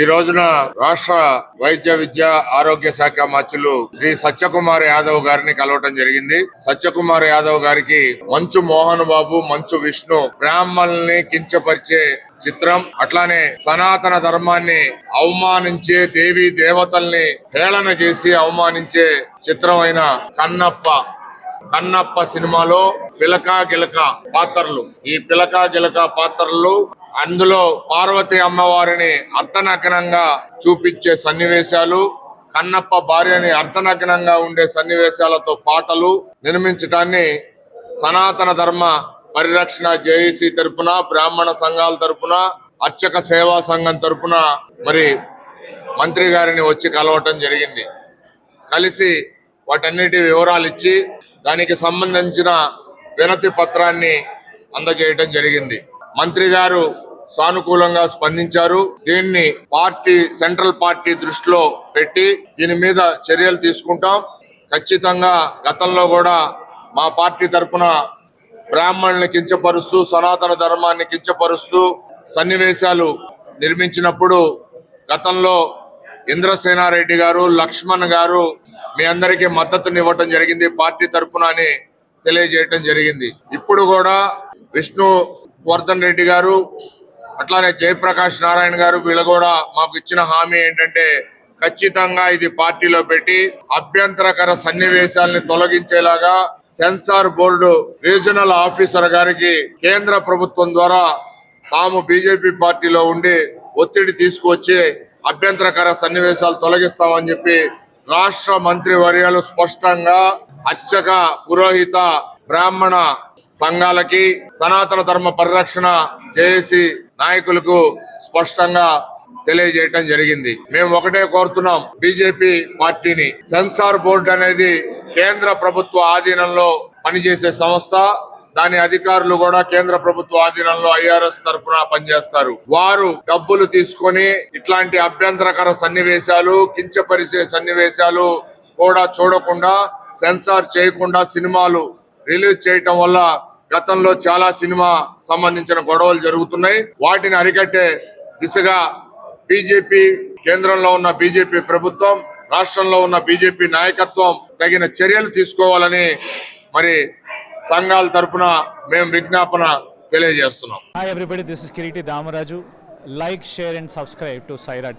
ఈ రోజున రాష్ట్ర వైద్య విద్య ఆరోగ్య శాఖ మంత్రులు శ్రీ సత్యకుమార్ యాదవ్ గారిని కలవటం జరిగింది. సత్యకుమార్ యాదవ్ గారికి మంచు మోహన్ బాబు మంచు విష్ణు బ్రాహ్మణుల్ని కించపరిచే చిత్రం అట్లానే సనాతన ధర్మాన్ని అవమానించే దేవి దేవతల్ని హేళన చేసి అవమానించే చిత్రమైన కన్నప్ప కన్నప్ప సినిమాలో పిలక గిలక పాత్రలు. ఈ పిలక గిలక పాత్రలు అందులో పార్వతి అమ్మవారిని అర్ధనగ్నంగా చూపించే సన్నివేశాలు కన్నప్ప భార్యని అర్ధనగ్నంగా ఉండే సన్నివేశాలతో పాటలు నిర్మించడాన్ని సనాతన ధర్మ పరిరక్షణ జేఏసీ తరపున బ్రాహ్మణ సంఘాల తరపున అర్చక సేవా సంఘం తరపున మరి మంత్రి గారిని వచ్చి కలవటం జరిగింది. కలిసి వాటన్నిటి వివరాలు ఇచ్చి దానికి సంబంధించిన వినతి పత్రాన్ని అందజేయటం జరిగింది. మంత్రి గారు సానుకూలంగా స్పందించారు. దీన్ని పార్టీ సెంట్రల్ పార్టీ దృష్టిలో పెట్టి దీని మీద చర్యలు తీసుకుంటాం. ఖచ్చితంగా గతంలో కూడా మా పార్టీ తరపున బ్రాహ్మణుల్ని కించపరుస్తూ సనాతన ధర్మాన్ని కించపరుస్తూ సన్నివేశాలు నిర్మించినప్పుడు గతంలో ఇంద్రసేనారెడ్డి గారు లక్ష్మణ్ గారు మీ అందరికీ మద్దతునివ్వటం జరిగింది పార్టీ తరఫున అని తెలియజేయటం జరిగింది. ఇప్పుడు కూడా విష్ణు వర్ధన్ రెడ్డి గారు అట్లానే జయప్రకాష్ నారాయణ గారు వీళ్ళు కూడా మాకు ఇచ్చిన హామీ ఏంటంటే ఖచ్చితంగా ఇది పార్టీలో పెట్టి అభ్యంతరకర సన్నివేశాలని తొలగించేలాగా సెన్సార్ బోర్డు రీజనల్ ఆఫీసర్ గారికి కేంద్ర ప్రభుత్వం ద్వారా తాము బీజేపీ పార్టీలో ఉండి ఒత్తిడి తీసుకువచ్చి అభ్యంతరకర సన్నివేశాలు తొలగిస్తామని చెప్పి రాష్ట్ర మంత్రి వర్యాలు స్పష్టంగా అర్చక పురోహిత బ్రాహ్మణ సంఘాలకి సనాతన ధర్మ పరిరక్షణ చేసి నాయకులకు స్పష్టంగా తెలియజేయటం జరిగింది. మేము ఒకటే కోరుతున్నాం బీజేపీ పార్టీని. సెన్సార్ బోర్డు అనేది కేంద్ర ప్రభుత్వ ఆధీనంలో పనిచేసే సంస్థ. దాని అధికారులు కూడా కేంద్ర ప్రభుత్వ ఆధీనంలో ఐఆర్ఎస్ తరఫున పనిచేస్తారు. వారు డబ్బులు తీసుకొని ఇట్లాంటి అభ్యంతరకర సన్నివేశాలు కించపరిచే సన్నివేశాలు కూడా చూడకుండా సెన్సార్ చేయకుండా సినిమాలు రిలీజ్ చేయటం వల్ల గతంలో చాలా సినిమా సంబంధించిన గొడవలు జరుగుతున్నాయి. వాటిని అరికట్టే దిశగా బీజేపీ కేంద్రంలో ఉన్న బీజేపీ ప్రభుత్వం రాష్ట్రంలో ఉన్న బీజేపీ నాయకత్వం తగిన చర్యలు తీసుకోవాలని మరి సంఘాల తరఫున మేము విజ్ఞాపన తెలియజేస్తున్నాం. Hi everybody, this is Kiriti Damaraju. Like, share and subscribe to Saira